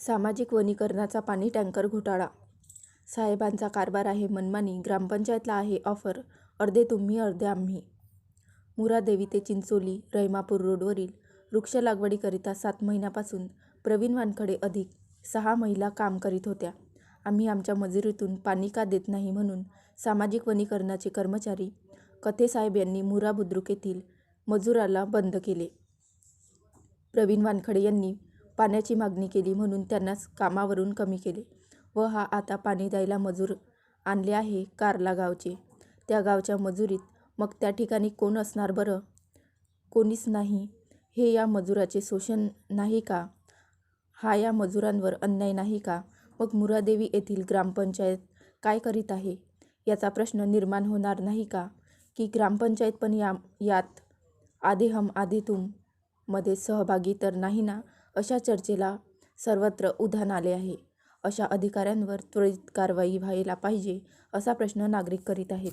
सामाजिक वनीकरणाचा पाणी टँकर घोटाळा. साहेबांचा कारभार आहे मनमानी. ग्रामपंचायतला आहे ऑफर. अर्धे तुम्ही अर्धे आम्ही. मुरादेवी ते चिंचोली रहिमापूर रोडवरील वृक्ष लागवडीकरिता सात महिन्यापासून प्रवीण वानखडे अधिक सहा महिला काम करीत होत्या. आम्ही आमच्या मजुरीतून पाणी का देत नाही म्हणून सामाजिक वनीकरणाचे कर्मचारी कथेसाहेब यांनी मुरा बुद्रुक येथील मजुराला बंद केले. प्रवीण वानखडे यांनी पाण्याची मागणी केली म्हणून त्यांनाच कामावरून कमी केले व हा आता पाणी द्यायला मजूर आणले आहे कारला गावचे. त्या गावच्या मजुरीत मग त्या ठिकाणी कोण असणार बरं? कोणीच नाही. हे या मजुराचे शोषण नाही का? हा या मजुरांवर अन्याय नाही का? मग मुरादेवी येथील ग्रामपंचायत काय करीत आहे? याचा प्रश्न निर्माण होणार नाही का? की ग्रामपंचायत पण या यात आधे हम आधे तुममध्ये सहभागी तर नाही ना? अशा चर्चेला सर्वत्र उधाण आले आहे. अशा अधिकाऱ्यांवर त्वरित कारवाई व्हायला पाहिजे असा प्रश्न नागरिक करीत आहेत.